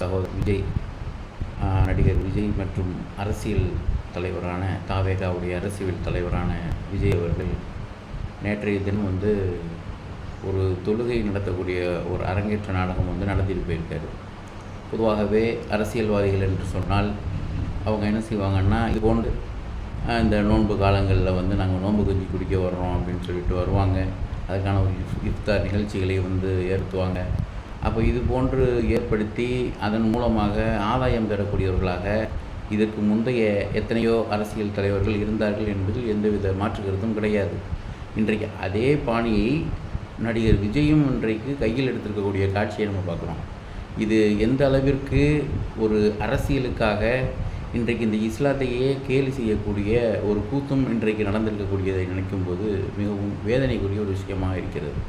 சகோதரர் விஜய் நடிகர் விஜய் மற்றும் அரசியல் தலைவரான தாவேகாவுடைய அரசியல் தலைவரான விஜய் அவர்கள் நேற்றைய தினம் வந்து ஒரு தொழுகை நடத்தக்கூடிய ஒரு அரங்கேற்ற நாடகம் வந்து நடத்திட்டு போயிருக்காரு. பொதுவாகவே அரசியல்வாதிகள் என்று சொன்னால் அவங்க என்ன செய்வாங்கன்னா இது போன்று இந்த நோன்பு காலங்களில் வந்து நாங்கள் நோன்பு கஞ்சி குடிக்க வர்றோம் அப்படின்னு சொல்லிட்டு வருவாங்க. அதுக்கான ஒரு இஃப்- இஃப்தார் நிகழ்ச்சிகளை வந்து ஏற்படுத்துவாங்க. அப்போ இது போன்று ஏற்படுத்தி அதன் மூலமாக ஆதாயம் பெறக்கூடியவர்களாக இதற்கு முந்தைய எத்தனையோ அரசியல் தலைவர்கள் இருந்தார்கள் என்பதில் எந்தவித மாற்று கருத்தும் கிடையாது. இன்றைக்கு அதே பாணியை நடிகர் விஜயும் இன்றைக்கு கையில் எடுத்திருக்கக்கூடிய காட்சியை நம்ம பார்க்குறோம். இது எந்த அளவிற்கு ஒரு அரசியலுக்காக இன்றைக்கு இந்த இஸ்லாத்தையே கேலி செய்யக்கூடிய ஒரு கூத்தும் இன்றைக்கு நடந்திருக்கக்கூடியதை நினைக்கும்போது மிகவும் வேதனைக்குரிய ஒரு விஷயமாக இருக்கிறது.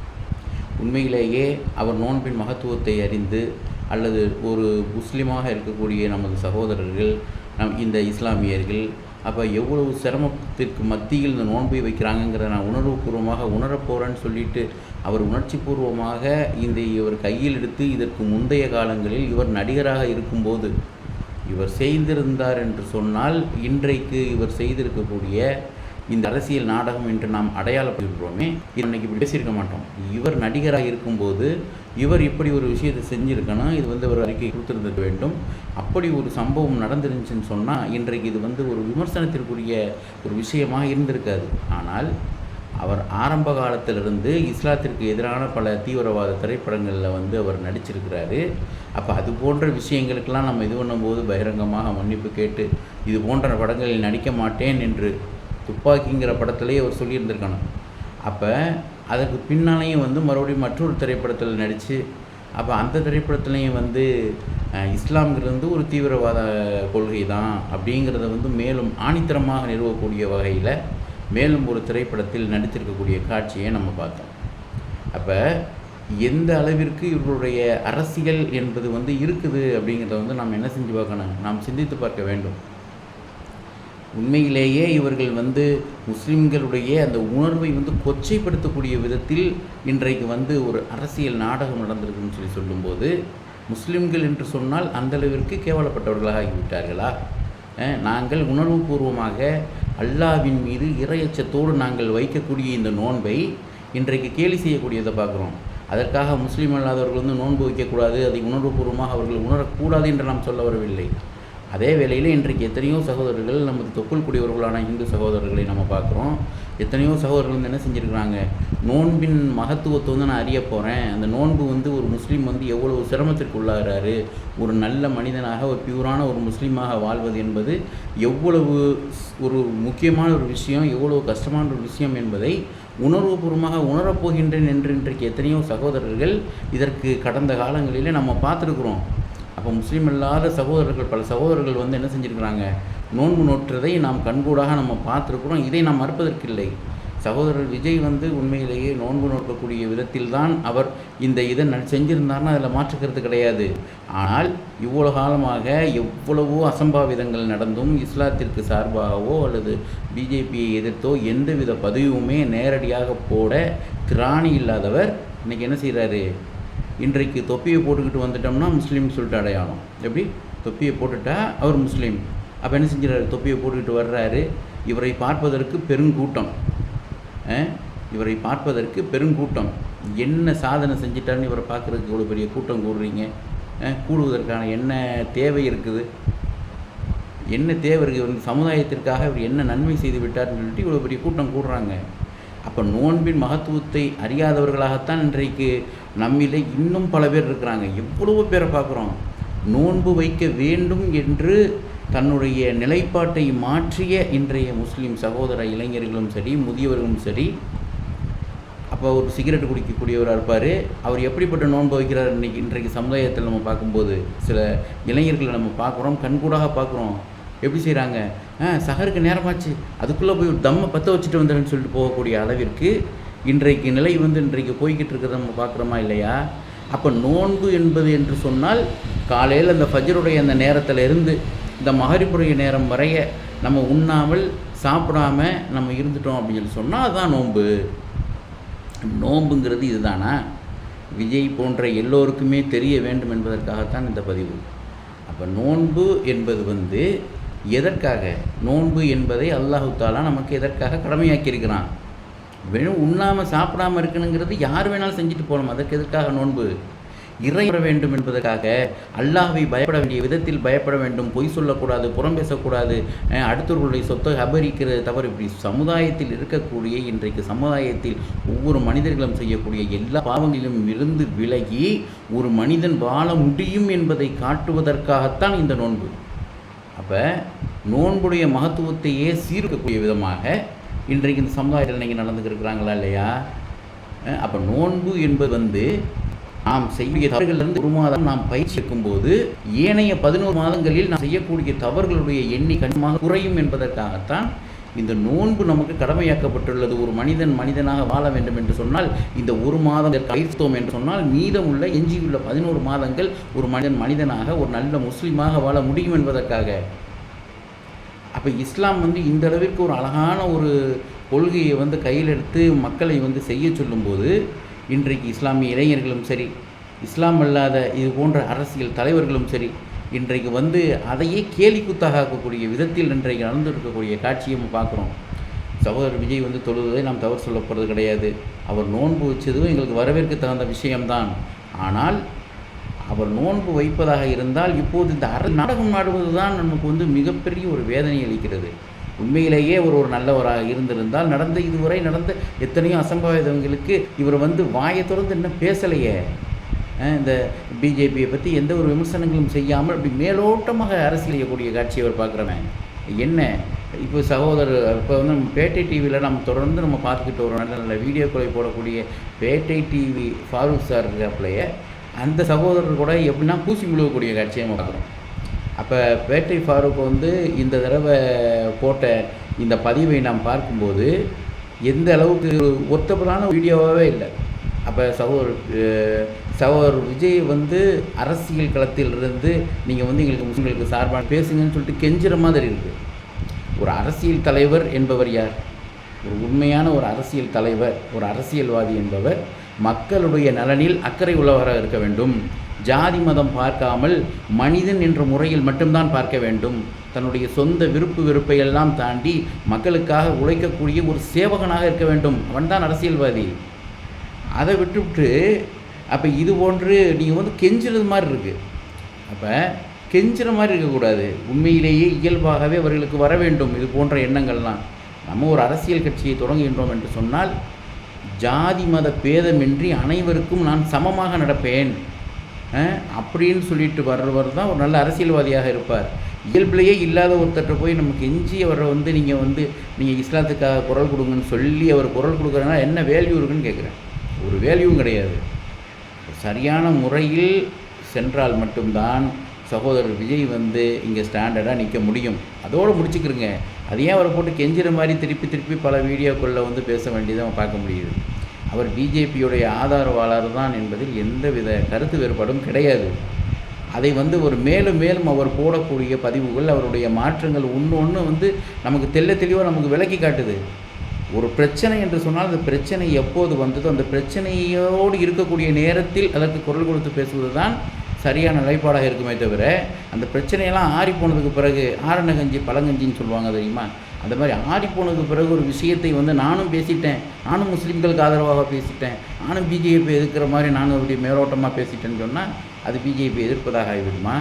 உண்மையிலேயே அவர் நோன்பின் மகத்துவத்தை அறிந்து அல்லது ஒரு முஸ்லீமாக இருக்கக்கூடிய நமது சகோதரர்கள் நம் இந்த இஸ்லாமியர்கள் அப்போ எவ்வளவு சிரமத்திற்கு மத்தியில் இந்த நோன்பை வைக்கிறாங்கங்கிற நான் உணர்வுபூர்வமாக உணரப்போகிறேன்னு சொல்லிட்டு அவர் உணர்ச்சிபூர்வமாக இந்த இவர் கையில் எடுத்து இதற்கு முந்தைய காலங்களில் இவர் நடிகராக இருக்கும்போது இவர் செய்திருந்தார் என்று சொன்னால் இன்றைக்கு இவர் செய்திருக்கக்கூடிய இந்த அரசியல் நாடகம் என்று நாம் அடையாளப்படுகிறோமே இன்னைக்கு இப்படி பேசியிருக்க மாட்டோம். இவர் நடிகராக இருக்கும்போது இவர் இப்படி ஒரு விஷயத்தை செஞ்சுருக்கணும் இது வந்து ஒரு அறிக்கை கொடுத்துருந்துக்க வேண்டும். அப்படி ஒரு சம்பவம் நடந்துருந்துச்சுன்னு சொன்னால் இன்றைக்கு இது வந்து ஒரு விமர்சனத்திற்குரிய ஒரு விஷயமாக இருந்திருக்காது. ஆனால் அவர் ஆரம்ப காலத்திலிருந்து இஸ்லாத்திற்கு எதிரான பல தீவிரவாத திரைப்படங்களில் வந்து அவர் நடிச்சிருக்கிறாரு. அப்போ அது போன்ற விஷயங்களுக்கெல்லாம் நம்ம இது பண்ணும்போது பகிரங்கமாக மன்னிப்பு கேட்டு இது போன்ற படங்களில் நடிக்க மாட்டேன் என்று துப்பாக்கிங்கிற படத்துலேயே அவர் சொல்லியிருந்திருக்கணும் அப்போ அதுக்கு பின்னாலேயும் வந்து மறுபடியும் மற்றொரு திரைப்படத்தில் நடித்து அப்போ அந்த திரைப்படத்துலேயும் வந்து இஸ்லாம்ங்கிறது ஒரு தீவிரவாத கொள்கை தான் அப்படிங்கிறத வந்து மேலும் ஆணித்தரமாக நிறுவக்கூடிய வகையில் மேலும் ஒரு திரைப்படத்தில் நடித்திருக்கக்கூடிய காட்சியை நம்ம பார்த்தோம். அப்போ எந்த அளவிற்கு இவர்களுடைய அரசியல் என்பது வந்து இருக்குது அப்படிங்கிறத வந்து நாம் என்ன செஞ்சு பார்க்கணும்? நாம் சிந்தித்து பார்க்க வேண்டும். உண்மையிலேயே இவர்கள் வந்து முஸ்லிம்களுடைய அந்த உணர்வை வந்து கொச்சைப்படுத்தக்கூடிய விதத்தில் இன்றைக்கு வந்து ஒரு அரசியல் நாடகம் நடந்திருக்குன்னு சொல்லி சொல்லும்போது முஸ்லிம்கள் என்று சொன்னால் அந்த அளவிற்கு கேவலப்பட்டவர்களாக ஆகிவிட்டார்களா? நாங்கள் உணர்வுபூர்வமாக அல்லாவின் மீது இரையச்சத்தோடு நாங்கள் வைக்கக்கூடிய இந்த நோன்பை இன்றைக்கு கேலி செய்யக்கூடியதை பார்க்குறோம். அதற்காக முஸ்லீம் அல்லாதவர்கள் வந்து நோன்பு வைக்கக்கூடாது அதை உணர்வுபூர்வமாக அவர்கள் உணரக்கூடாது என்று நாம் சொல்ல வரவில்லை. அதே வேளையில் இன்றைக்கு எத்தனையோ சகோதரர்கள் நமது தொப்புள் குடியவர்களான இந்து சகோதரர்களை நம்ம பார்க்குறோம். எத்தனையோ சகோதரர்கள் வந்து என்ன செஞ்சுருக்கிறாங்க? நோன்பின் மகத்துவத்தை வந்து நான் அறிய போகிறேன் அந்த நோன்பு வந்து ஒரு முஸ்லீம் வந்து எவ்வளவு சிரமத்திற்கு உள்ளாகிறாரு? ஒரு நல்ல மனிதனாக ஒரு பியூரான ஒரு முஸ்லீமாக வாழ்வது என்பது எவ்வளவு ஒரு முக்கியமான ஒரு விஷயம் எவ்வளவு கஷ்டமான ஒரு விஷயம் என்பதை உணர்வுபூர்வமாக உணரப்போகின்றேன் என்று இன்றைக்கு எத்தனையோ சகோதரர்கள் இதற்கு கடந்த காலங்களிலே நம்ம பார்த்துருக்குறோம். அப்போ முஸ்லீம் இல்லாத சகோதரர்கள் பல சகோதரர்கள் வந்து என்ன செஞ்சுருக்கிறாங்க? நோன்பு நோற்றதை நாம் கண்கூடாக நம்ம பார்த்துருக்குறோம். இதை நாம் மறுப்பதற்கில்லை. சகோதரர் விஜய் வந்து உண்மையிலேயே நோன்பு நோக்கக்கூடிய விதத்தில் தான் அவர் இந்த இதை ந- செஞ்சிருந்தார்னா அதில் மாற்றுக்கிறது கிடையாது. ஆனால் இவ்வளோ காலமாக எவ்வளவோ அசம்பாவிதங்கள் நடந்தும் இஸ்லாத்திற்கு சார்பாகவோ அல்லது பிஜேபியை எதிர்த்தோ எந்தவித பதிவுமே நேரடியாக போட திராணி இல்லாதவர் இன்னைக்கு என்ன செய்கிறாரு இன்றைக்கு தொப்பியை போட்டுக்கிட்டு வந்துட்டோம்னா முஸ்லீம் சொல்லிட்டு அடையாளம். எப்படி? தொப்பியை போட்டுட்டா அவர் முஸ்லீம். அப்போ என்ன செஞ்சுறாரு தொப்பியை போட்டுக்கிட்டு வர்றாரு. இவரை பார்ப்பதற்கு பெருங்கூட்டம். இவரை பார்ப்பதற்கு பெருங்கூட்டம். என்ன சாதனை செஞ்சிட்டாருன்னு இவரை பார்க்குறதுக்கு இவ்வளோ பெரிய கூட்டம் கூடுறீங்க? கூடுவதற்கான என்ன தேவை இருக்குது? என்ன தேவை இருக்குது? இவர் சமுதாயத்திற்காக இவர் என்ன நன்மை செய்து விட்டார்னு சொல்லிட்டு இவ்வளோ பெரிய கூட்டம் கூடுறாங்க. அப்போ நோன்பின் மகத்துவத்தை அறியாதவர்களாகத்தான் இன்றைக்கு நம்மிலே இன்னும் பல பேர் இருக்கிறாங்க. எவ்வளவோ பேரை பார்க்குறோம். நோன்பு வைக்க வேண்டும் என்று தன்னுடைய நிலைப்பாட்டை மாற்றிய இன்றைய முஸ்லீம் சகோதர இளைஞர்களும் சரி முதியவர்களும் சரி அப்போ ஒரு சிகரெட் குடிக்கக்கூடியவராக இருப்பார். அவர் எப்படிப்பட்ட நோன்பு வைக்கிறார் இன்றைக்கி இன்றைக்கு சமுதாயத்தில் நம்ம பார்க்கும்போது சில இளைஞர்களை நம்ம பார்க்குறோம் கண்கூடாக பார்க்குறோம். எப்படி செய்கிறாங்க ஆ நேரமாச்சு. அதுக்குள்ளே போய் ஒரு தம்மை பற்ற வச்சுட்டு வந்துடுன்னு சொல்லிட்டு போகக்கூடிய அளவிற்கு இன்றைக்கு நிலை வந்து இன்றைக்கு போய்கிட்டு இருக்கிறத நம்ம பார்க்குறோமா இல்லையா? அப்போ நோன்பு என்பது என்று சொன்னால் காலையில் அந்த ஃபஜருடைய அந்த நேரத்தில் இருந்து இந்த மகரிப்புடைய நேரம் வரைய நம்ம உண்ணாமல் சாப்பிடாம நம்ம இருந்துட்டோம் அப்படின்னு சொல்லி சொன்னால் அதுதான் நோன்பு. நோன்புங்கிறது இதுதானா? விஜய் போன்ற எல்லோருக்குமே தெரிய வேண்டும் என்பதற்காகத்தான் இந்த பதிவு. அப்போ நோன்பு என்பது வந்து எதற்காக? நோன்பு என்பதை அல்லாஹு தாலா நமக்கு எதற்காக கடமையாக்கியிருக்கிறான்? வெறும் உண்ணாமல் சாப்பிடாம இருக்கணுங்கிறது யார் வேணாலும் செஞ்சுட்டு போகலாம் அதற்கு எதற்காக நோன்பு? இறைவர வேண்டும் என்பதற்காக அல்லாஹை பயப்பட வேண்டிய விதத்தில் பயப்பட வேண்டும். பொய் சொல்லக்கூடாது புறம் பேசக்கூடாது. அடுத்தவர்களுடைய சொத்தை அபரிக்கிறது தவறு இப்படி சமுதாயத்தில் இருக்கக்கூடிய இன்றைக்கு சமுதாயத்தில் ஒவ்வொரு மனிதர்களும் செய்யக்கூடிய எல்லா பாவங்களிலும் இருந்து விலகி ஒரு மனிதன் வாழ முடியும் என்பதை காட்டுவதற்காகத்தான் இந்த நோன்பு. அப்போ நோன்புடைய மகத்துவத்தையே சீர்க்கக்கூடிய விதமாக இன்றைக்கு இந்த சமுதாயத்தில் இன்றைக்கி நடந்துக்கிருக்கிறாங்களா இல்லையா? அப்போ நோன்பு என்பது வந்து நாம் செய்ய தவறுகளிலிருந்து ஒரு மாதம் நாம் பயிற்சி இருக்கும்போது ஏனைய பதினோரு மாதங்களில் நாம் செய்யக்கூடிய தவறுகளுடைய எண்ணி கண்டிப்பாக குறையும் என்பதற்காகத்தான் இந்த நோன்பு நமக்கு கடமையாக்கப்பட்டுள்ளது. ஒரு மனிதன் மனிதனாக வாழ வேண்டும் என்று சொன்னால் இந்த ஒரு மாதம் பயிர்த்தோம் என்று சொன்னால் மீதமுள்ள எஞ்சியுள்ள பதினோரு மாதங்கள் ஒரு மனிதன் மனிதனாக ஒரு நல்ல முஸ்லீமாக வாழ முடியும் என்பதற்காக. அப்போ இஸ்லாம் வந்து இந்த அளவிற்கு ஒரு அழகான ஒரு கொள்கையை வந்து கையில் எடுத்து மக்களை வந்து செய்ய சொல்லும்போது இன்றைக்கு இஸ்லாமிய இளைஞர்களும் சரி இஸ்லாம் அல்லாத இது போன்ற அரசியல் தலைவர்களும் சரி இன்றைக்கு வந்து அதையே கேலி குத்தாகக்கூடிய விதத்தில் இன்றைக்கு நடந்து இருக்கக்கூடிய காட்சியை பார்க்குறோம். சகோதரர் விஜய் வந்து தொழுவதை நாம் தவறு சொல்லப்படுறது கிடையாது. அவர் நோன்பு வச்சதும் எங்களுக்கு வரவேற்க தகுந்த விஷயம்தான். ஆனால் அவர் நோன்பு வைப்பதாக இருந்தால் இப்போது இந்த அற நாடகம் நாடுவது தான் நமக்கு வந்து மிகப்பெரிய ஒரு வேதனை அளிக்கிறது. உண்மையிலேயே ஒரு ஒரு நல்லவராக இருந்திருந்தால் நடந்த இதுவரை நடந்த எத்தனையோ அசம்பாவிதங்களுக்கு இவர் வந்து வாயை திறந்து இன்னும் பேசலையே. இந்த பிஜேபியை பற்றி எந்த ஒரு விமர்சனங்களும் செய்யாமல் அப்படி மேலோட்டமாக அரசியல் செய்யக்கூடிய காட்சியை அவர் பார்க்குறவன். என்ன? இப்போ சகோதரர் இப்போ வந்து நம்ம பேட்டை டிவியில் நம்ம தொடர்ந்து நம்ம பார்த்துக்கிட்டு வரோம். நல்ல நல்ல வீடியோக்களை போடக்கூடிய பேட்டை டிவி ஃபாரூக் சார் இருக்காப்புலையே. அந்த சகோதரர் கூட எப்படின்னா பூசி முழுகக்கூடிய காட்சியை நம்ம பார்க்குறோம். அப்போ பேட்டை ஃபாரூக் வந்து இந்த தடவை போட்ட இந்த பதிவை நாம் பார்க்கும்போது எந்த அளவுக்கு ஒத்தப்படான வீடியோவாகவே இல்லை. அப்போ சகோதரர் சகோதர் சகோதரர் விஜய் வந்து அரசியல் களத்தில் இருந்து நீங்கள் வந்து எங்களுக்கு முஸ்லீம்களுக்கு சார்பாக பேசுங்கன்னு சொல்லிட்டு கெஞ்சுற மாதிரி இருக்குது ஒரு அரசியல் தலைவர் என்பவர் யார்? ஒரு உண்மையான ஒரு அரசியல் தலைவர் ஒரு அரசியல்வாதி என்பவர் மக்களுடைய நலனில் அக்கறை உள்ளவராக இருக்க வேண்டும். ஜாதி மதம் பார்க்காமல் மனிதன் என்ற முறையில் மட்டும்தான் பார்க்க வேண்டும். தன்னுடைய சொந்த விருப்பு வெறுப்பை எல்லாம் தாண்டி மக்களுக்காக உழைக்கக்கூடிய ஒரு சேவகனாக இருக்க வேண்டும். அவன்தான் அரசியல்வாதி. அதை விட்டுவிட்டு அப்போ இது போன்று நீங்கள் வந்து கெஞ்சுறது மாதிரி இருக்குது அப்போ கெஞ்சுற மாதிரி இருக்கக்கூடாது. உண்மையிலேயே இயல்பாகவே அவர்களுக்கு வர வேண்டும். இது போன்ற எண்ணங்கள்லாம். நம்ம ஒரு அரசியல் கட்சியை தொடங்குகின்றோம் என்று சொன்னால் ஜாதி மத பேதமின்றி அனைவருக்கும் நான் சமமாக நடப்பேன். அப்படின்னு சொல்லிட்டு வர்றவர் தான் ஒரு நல்ல அரசியல்வாதியாக இருப்பார். இயல்பிலேயே இல்லாத ஒருத்தர்கிட்ட போய் நமக்கு எஞ்சி அவரை வந்து நீங்கள் வந்து நீங்கள் இஸ்லாத்துக்காக குரல் கொடுங்கன்னு சொல்லி அவர் குரல் கொடுக்குறதுனா என்ன வேல்யூ இருக்குன்னு கேட்குறேன். ஒரு வேல்யூவும் கிடையாது. சரியான முறையில் சென்றால் மட்டும்தான் சகோதரர் விஜய் வந்து இங்கே ஸ்டாண்டர்டாக நிற்க முடியும். அதோடு முடிச்சுக்கிறங்க அது ஏன் அவரை போட்டு கெஞ்சுற மாதிரி திருப்பி திருப்பி பல வீடியோக்களில் வந்து பேச வேண்டியதை பார்க்க முடியுது. அவர் பிஜேபியுடைய ஆதரவாளர் தான் என்பதில் எந்தவித கருத்து வேறுபாடும் கிடையாது. அதை வந்து ஒரு மேலும் மேலும் அவர் போடக்கூடிய பதிவுகள் அவருடைய மாற்றங்கள் ஒன்று ஒன்று வந்து நமக்கு தெள்ள தெளிவாக நமக்கு விளக்கி காட்டுது. ஒரு பிரச்சனை என்று சொன்னால் அந்த பிரச்சனை எப்போது வந்ததோ அந்த பிரச்சனையோடு இருக்கக்கூடிய நேரத்தில் அதற்கு குரல் கொடுத்து பேசுவது தான் சரியான நிலைப்பாடாக இருக்குமே தவிர அந்த பிரச்சனையெல்லாம் ஆறி போனதுக்கு பிறகு ஆரண கஞ்சி பழங்கஞ்சின்னு சொல்லுவாங்க தெரியுமா? அந்த மாதிரி ஆடி போனதுக்கு பிறகு ஒரு விஷயத்தை வந்து நானும் பேசிட்டேன். நானும் முஸ்லீம்களுக்கு ஆதரவாக பேசிட்டேன். நானும் பிஜேபி எதிர்க்கிற மாதிரி நானும் அப்படி மேலோட்டமாக பேசிட்டேன்னு சொன்னால் அது பிஜேபி எதிர்ப்பதாக ஆகிவிடுமா?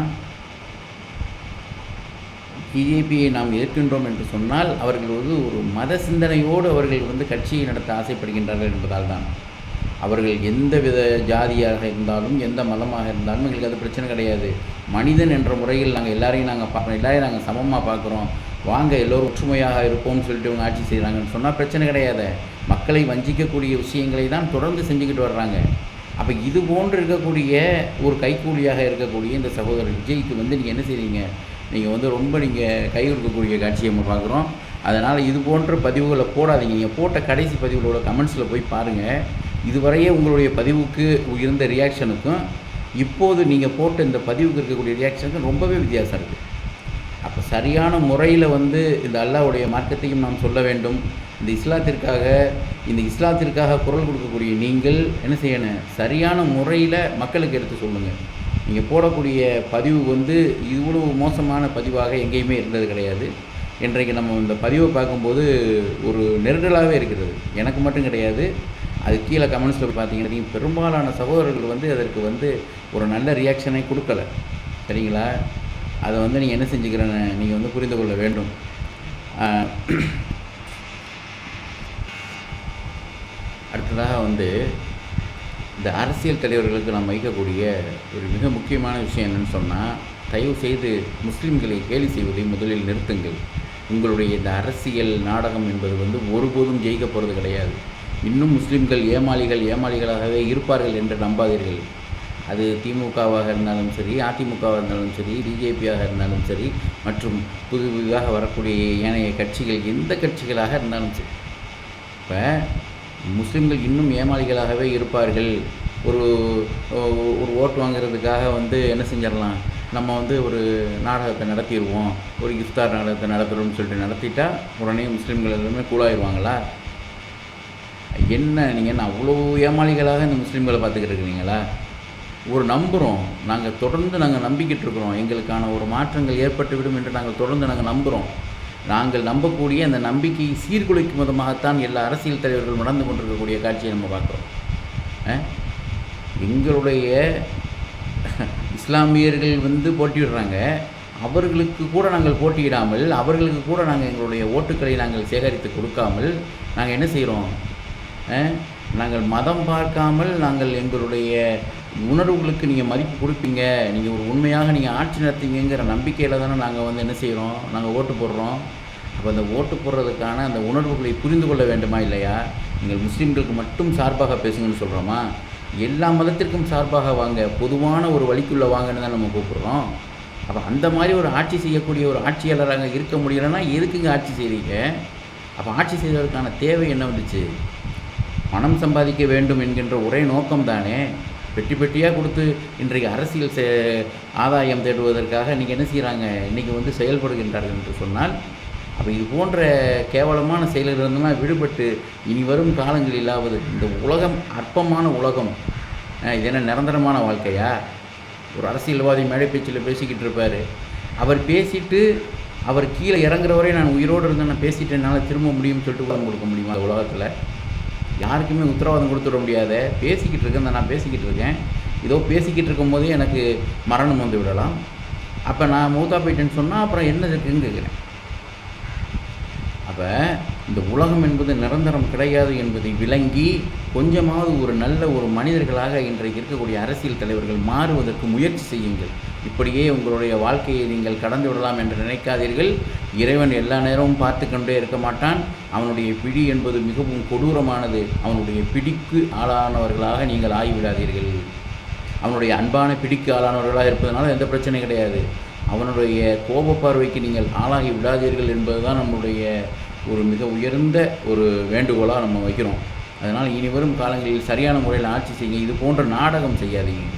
பிஜேபியை நாம் எதிர்க்கின்றோம் என்று சொன்னால் அவர்கள் வந்து ஒரு மத சிந்தனையோடு அவர்கள் வந்து கட்சியை நடத்த ஆசைப்படுகின்றார்கள் என்பதால் தான். அவர்கள் எந்த வித ஜாதியாக இருந்தாலும் எந்த மதமாக இருந்தாலும் எங்களுக்கு அது பிரச்சனை கிடையாது. மனிதன் என்ற முறையில் நாங்கள் எல்லாரையும் நாங்கள் பார்க்குறோம் எல்லாரையும் நாங்கள் சமமாக பார்க்குறோம். வாங்க எல்லோரும் ஒற்றுமையாக இருப்போம்னு சொல்லிட்டு இவங்க ஆட்சி செய்கிறாங்கன்னு சொன்னால் பிரச்சனை கிடையாது. மக்களை வஞ்சிக்கக்கூடிய விஷயங்களை தான் தொடர்ந்து செஞ்சுக்கிட்டு வர்றாங்க. அப்போ இது போன்று இருக்கக்கூடிய ஒரு கைக்கூலியாக இருக்கக்கூடிய இந்த சகோதரர் விஜய்க்கு வந்து நீங்கள் என்ன செய்றீங்க? நீங்கள் வந்து ரொம்ப நீங்கள் கை கொடுக்கக்கூடிய காட்சியை நம்ம பார்க்குறோம். அதனால் இது போன்ற பதிவுகளை போடாதீங்க. நீங்கள் போட்ட கடைசி பதிவுகளோட கமெண்ட்ஸில் போய் பாருங்கள் இதுவரையே உங்களுடைய பதிவுக்கு இருந்த ரியாக்ஷனுக்கும் இப்போது நீங்கள் போட்ட இந்த பதிவுக்கு இருக்கக்கூடிய ரியாக்ஷனுக்கும் ரொம்பவே வித்தியாசம் இருக்குது அப்போ சரியான முறையில் வந்து இந்த அல்லாஹ்வுடைய மார்க்கத்தையும் நாம் சொல்ல வேண்டும். இந்த இஸ்லாத்திற்காக இந்த இஸ்லாத்திற்காக குரல் கொடுக்கக்கூடிய நீங்கள் என்ன செய்யணும்? சரியான முறையில் மக்களுக்கு எடுத்து சொல்லுங்கள் நீங்கள் போடக்கூடிய பதிவு வந்து இவ்வளவு மோசமான பதிவாக எங்கேயுமே இருந்தது கிடையாது. இன்றைக்கு நம்ம இந்த பதிவை பார்க்கும்போது ஒரு நெருடலாகவே இருக்கிறது. எனக்கு மட்டும் கிடையாது. அது கீழே கமெண்ட்ஸில் பார்த்தீங்கன்னா பெரும்பாலான சகோதரர்கள் வந்து அதற்கு வந்து ஒரு நல்ல ரியாக்ஷனை கொடுக்கல. சரிங்களா? அதை வந்து நீங்கள் என்ன செஞ்சுக்கிறேன்னு நீங்கள் வந்து புரிந்து கொள்ள வேண்டும். அடுத்ததாக வந்து இந்த அரசியல் தலைவர்களுக்கு நாம் வைக்கக்கூடிய ஒரு மிக முக்கியமான விஷயம் என்னென்னு சொன்னால் தயவு செய்து முஸ்லீம்களை கேலி செய்வதை முதலில் நிறுத்துங்கள். உங்களுடைய இந்த அரசியல் நாடகம் என்பது வந்து ஒருபோதும் ஜெயிக்க போகிறது கிடையாது. இன்னும் முஸ்லீம்கள் ஏமாளிகள் ஏமாளிகளாகவே இருப்பார்கள் என்று நம்பாதீர்கள். அது திமுகவாக இருந்தாலும் சரி அதிமுகவாக இருந்தாலும் சரி பிஜேபியாக இருந்தாலும் சரி மற்றும் புது புதிதாக வரக்கூடிய ஏனைய கட்சிகள் எந்த கட்சிகளாக இருந்தாலும் சரி. இப்போ முஸ்லீம்கள் இன்னும் ஏமாளிகளாகவே இருப்பார்கள். ஒரு ஒரு ஓட்டு வாங்குறதுக்காக வந்து என்ன செஞ்சிடலாம்? நம்ம வந்து ஒரு நாடகத்தை நடத்திடுவோம் ஒரு இஃப்தார் நாடகத்தை நடத்துகிறோம்னு சொல்லிட்டு நடத்திட்டா உடனே முஸ்லீம்கள் எல்லாமே கூலாயிருவாங்களா என்ன நீங்கள் என்ன அவ்வளோ ஏமாளிகளாக இந்த முஸ்லீம்களை பார்த்துக்கிட்டு இருக்கிறீங்களா? ஒரு நம்புகிறோம் நாங்கள் தொடர்ந்து நாங்கள் நம்பிக்கிட்டு இருக்கிறோம். எங்களுக்கான ஒரு மாற்றங்கள் ஏற்பட்டுவிடும் என்று நாங்கள் தொடர்ந்து நாங்கள் நம்புகிறோம் நாங்கள் நம்பக்கூடிய அந்த நம்பிக்கையை சீர்குலைக்கும் விதமாகத்தான் எல்லா அரசியல் தலைவர்கள் நடந்து கொண்டிருக்கக்கூடிய காட்சியை நம்ம பார்க்குறோம். எங்களுடைய இஸ்லாமியர்கள் வந்து போட்டியிடுறாங்க அவர்களுக்கு கூட நாங்கள் போட்டியிடாமல் அவர்களுக்கு கூட நாங்கள் எங்களுடைய ஓட்டுக்களை நாங்கள் சேகரித்து கொடுக்காமல் நாங்கள் என்ன செய்கிறோம் நாங்கள் மதம் பார்க்காமல் நாங்கள் எங்களுடைய உணர்வுகளுக்கு நீங்கள் மதிப்பு கொடுப்பீங்க. நீங்கள் ஒரு உண்மையாக நீங்கள் ஆட்சி நடத்துவீங்கிற நம்பிக்கையில் தானே நாங்கள் வந்து என்ன செய்கிறோம் நாங்கள் ஓட்டு போடுறோம். அப்போ அந்த ஓட்டு போடுறதுக்கான அந்த உணர்வுகளை புரிந்து கொள்ள வேண்டுமா இல்லையா? நீங்கள் முஸ்லீம்களுக்கு மட்டும் சார்பாக பேசுங்கன்னு சொல்கிறோமா எல்லா மதத்திற்கும் சார்பாக வாங்க. பொதுவான ஒரு வழிக்குள்ளே வாங்கன்னு தான் நம்ம கூப்பிட்றோம். அப்போ அந்த மாதிரி ஒரு ஆட்சி செய்யக்கூடிய ஒரு ஆட்சியாளராக இருக்க முடியலைன்னா எதுக்குங்க ஆட்சி செய்கிறீங்க அப்போ ஆட்சி செய்வதற்கான தேவை என்ன வந்துச்சு? பணம் சம்பாதிக்க வேண்டும் என்கின்ற ஒரே நோக்கம் தானே பெட்டி பெட்டியாக கொடுத்து இன்றைக்கு அரசியல் செ ஆதாயம் தேடுவதற்காக இன்றைக்கி என்ன செய்கிறாங்க இன்றைக்கி வந்து செயல்படுகின்றார்கள் என்று சொன்னால் அப்போ இது போன்ற கேவலமான செயலிலிருந்தெல்லாம் விடுபட்டு இனி வரும் காலங்களிலாவது இந்த உலகம் அற்பமான உலகம் இது என்ன நிரந்தரமான வாழ்க்கையா? ஒரு அரசியல்வாதி மேடை பேச்சில் பேசிக்கிட்டு இருப்பார். அவர் பேசிட்டு அவர் கீழே இறங்குற வரை நான் உயிரோடு இருந்து நான் பேசிட்டு என்னால் திரும்ப முடியும்னு சொல்லிட்டு உலகம் கொடுக்க முடியுமா உலகத்தில்? யாருக்குமே உத்தரவாதம் கொடுத்துட முடியாத. பேசிக்கிட்டு இருக்கேன் நான் பேசிக்கிட்டு இருக்கேன். ஏதோ பேசிக்கிட்டு இருக்கும்போதே எனக்கு மரணம் வந்து விடலாம். அப்போ நான் மூத்தா போயிட்டேன்னு சொன்னால் அப்புறம் என்ன இருக்குன்னு கேட்குறேன் அப்போ இந்த உலகம் என்பது நிரந்தரம் கிடையாது என்பதை விளங்கி கொஞ்சமாவது ஒரு நல்ல ஒரு மனிதர்களாக இன்றைக்கு இருக்கக்கூடிய அரசியல் தலைவர்கள் மாறுவதற்கு முயற்சி செய்யுங்கள். இப்படியே உங்களுடைய வாழ்க்கையை நீங்கள் கடந்து விடலாம் என்று நினைக்காதீர்கள். இறைவன் எல்லா நேரமும் பார்த்து கொண்டே இருக்க மாட்டான். அவனுடைய பிடி என்பது மிகவும் கொடூரமானது. அவனுடைய பிடிக்கு ஆளானவர்களாக நீங்கள் ஆகிவிடாதீர்கள். அவனுடைய அன்பான பிடிக்கு ஆளானவர்களாக இருப்பதனால எந்த பிரச்சனையும் கிடையாது. அவனுடைய கோப பார்வைக்கு நீங்கள் ஆளாகி விடாதீர்கள் என்பதுதான் நம்முடைய ஒரு மிக உயர்ந்த ஒரு வேண்டுகோளாக நம்ம வைக்கிறோம். அதனால் இனி வரும் காலங்களில் சரியான முறையில் ஆட்சி செய்யுங்க. இது போன்ற நாடகம் செய்யாதீங்க.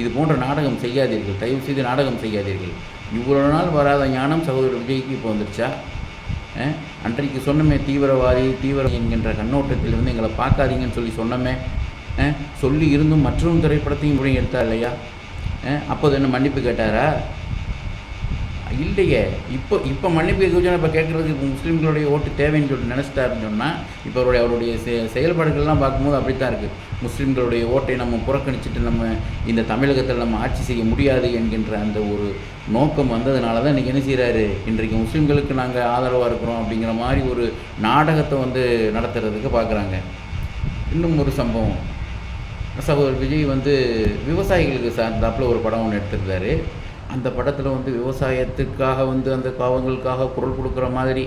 இது போன்ற நாடகம் செய்யாதீர்கள். தயவு செய்து நாடகம் செய்யாதீர்கள். இவ்வளோ நாள் வராத ஞானம் சகோதரர் விஜய்க்கு இப்போ வந்துருச்சா? அன்றைக்கு சொன்னமே தீவிரவாதி தீவிர என்கின்ற கண்ணோட்டத்திலிருந்து எங்களை பார்க்காதீங்கன்னு சொல்லி சொன்னமே சொல்லி இருந்தும் மற்றொரு திரைப்படத்தையும் கூட எடுத்தா இல்லையா அப்போது என்ன மன்னிப்பு கேட்டாரா? இல்லையே. இப்போ இப்போ மன்னிப்பு கேட்க இப்போ கேட்குறதுக்கு இப்போ முஸ்லீம்களுடைய ஓட்டு தேவைன்னு சொல்லிட்டு நினச்சிட்டாருன்னு சொன்னால் இப்போ அவருடைய அவருடைய செ செயல்பாடுகள்லாம் பார்க்கும்போது அப்படி தான் இருக்குது முஸ்லீம்களுடைய ஓட்டை நம்ம புறக்கணிச்சிட்டு நம்ம இந்த தமிழகத்தில் நம்ம ஆட்சி செய்ய முடியாது என்கின்ற அந்த ஒரு நோக்கம் வந்ததுனால தான் இன்றைக்கி என்ன செய்கிறாரு இன்றைக்கு முஸ்லீம்களுக்கு நாங்கள் ஆதரவாக இருக்கிறோம் அப்படிங்கிற மாதிரி ஒரு நாடகத்தை வந்து நடத்துறதுக்கு பார்க்குறாங்க இன்னும் ஒரு சம்பவம். சகோதரர் விஜய் வந்து விவசாயிகளுக்கு சார்ந்தாப்புல ஒரு படம் ஒன்று எடுத்திருந்தாரு. அந்த படத்தில் வந்து விவசாயத்துக்காக வந்து அந்த பாவங்களுக்காக குரல் கொடுக்குற மாதிரி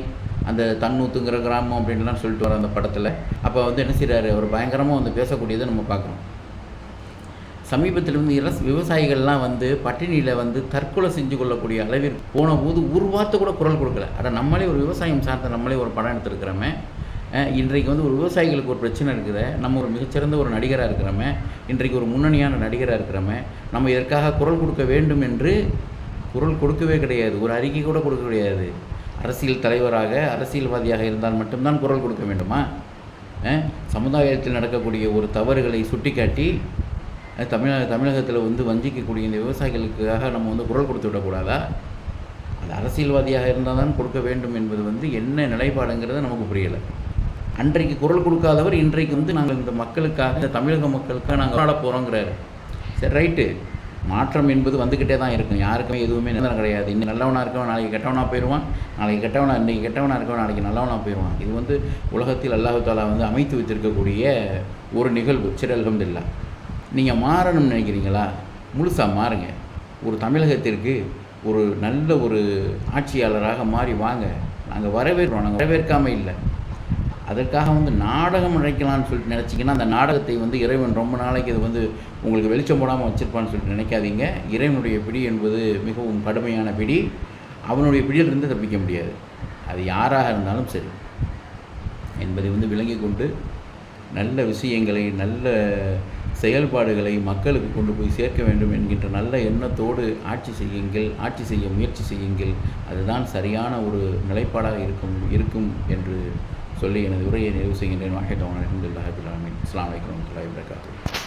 அந்த தன்னூத்துங்கிற கிராமம் அப்படின்லாம் சொல்லிட்டு வர அந்த படத்தில். அப்போ வந்து என்ன செய்கிறாரு அவர் பயங்கரமாக வந்து பேசக்கூடியதை நம்ம பார்க்குறோம். சமீபத்தில் வந்து இரஸ் விவசாயிகள்லாம் வந்து பட்டினியில் வந்து தற்கொலை செஞ்சு கொள்ளக்கூடிய அளவிற்கு போன போது ஒரு வார்த்தை கூட குரல் கொடுக்கல. அதை நம்மளே ஒரு விவசாயம் சார்ந்த நம்மளே ஒரு படம் எடுத்துருக்கிறோமே. இன்றைக்கு வந்து ஒரு விவசாயிகளுக்கு ஒரு பிரச்சனை இருக்குது. நம்ம ஒரு மிகச்சிறந்த ஒரு நடிகராக இருக்கிறோமே. இன்றைக்கு ஒரு முன்னணியான நடிகராக இருக்கிறோமே. நம்ம இதற்காக குரல் கொடுக்க வேண்டும் என்று குரல் கொடுக்கவே கிடையாது. ஒரு அறிக்கை கூட கொடுக்க கிடையாது. அரசியல் தலைவராக அரசியல்வாதியாக இருந்தால் மட்டும்தான் குரல் கொடுக்க வேண்டுமா? சமுதாயத்தில் நடக்கக்கூடிய ஒரு தவறுகளை சுட்டிக்காட்டி தமிழக தமிழகத்தில் வந்து வஞ்சிக்கக்கூடிய இந்த விவசாயிகளுக்காக நம்ம வந்து குரல் கொடுத்து விடக்கூடாதா? அது அரசியல்வாதியாக இருந்தால் தான் கொடுக்க வேண்டும் என்பது வந்து என்ன நிலைப்பாடுங்கிறது நமக்கு புரியலை. அன்றைக்கு குரல் கொடுக்காதவர் இன்றைக்கு வந்து நாங்கள் இந்த மக்களுக்காக இந்த தமிழக மக்களுக்காக நாங்கள் ஆட போகிறோங்கிறாரு சரி ரைட்டு. மாற்றம் என்பது வந்துக்கிட்டே தான் இருக்கும். யாருக்குமே எதுவுமே நிரந்தரம் கிடையாது. இன்னும் நல்லவனாக இருக்கவன் நாளைக்கு கெட்டவனாக போயிடுவான் நாளைக்கு கெட்டவனாக இன்றைக்கி கெட்டவனாக இருக்கவன் நாளைக்கு நல்லவனாக போயிடுவான் இது வந்து உலகத்தில் அல்லாஹு தாலா வந்து அமைத்து வைத்திருக்கக்கூடிய ஒரு நிகழ்வு. சிறல்ஹம்தில்லா நீங்கள் மாறணும்னு நினைக்கிறீங்களா? முழுசாக மாறுங்க. ஒரு தமிழகத்திற்கு ஒரு நல்ல ஒரு ஆட்சியாளராக மாறி வாங்க. நாங்கள் வரவேற்கிறோம். நாங்கள் வரவேற்காமல் இல்லை. அதற்காக வந்து நாடகம் நினைக்கலாம்னு சொல்லிட்டு நினச்சிங்கன்னா அந்த நாடகத்தை வந்து இறைவன் ரொம்ப நாளைக்கு இது வந்து உங்களுக்கு வெளிச்சம் போடாமல் வச்சுருப்பான்னு சொல்லிட்டு நினைக்காதீங்க. இறைவனுடைய பிடி என்பது மிகவும் கடுமையான பிடி. அவனுடைய பிடியிலிருந்து தப்பிக்க முடியாது. அது யாராக இருந்தாலும் சரி. என்பதை வந்து விளங்கி கொண்டு நல்ல விஷயங்களை நல்ல செயல்பாடுகளை மக்களுக்கு கொண்டு போய் சேர்க்க வேண்டும் என்கின்ற நல்ல எண்ணத்தோடு ஆட்சி செய்யுங்கள் ஆட்சி செய்ய முயற்சி செய்யுங்கள். அதுதான் சரியான ஒரு நிலைப்பாடாக இருக்கும் இருக்கும் என்று சொல்லி எனது உரையை நிறைவு செய்கின்றேன். வாஹித் அலமதுல்லாஹிபில் அலமின் அஸ்லாம் வலைக்கம் வரமத்துல்லாஹி வரகாத்து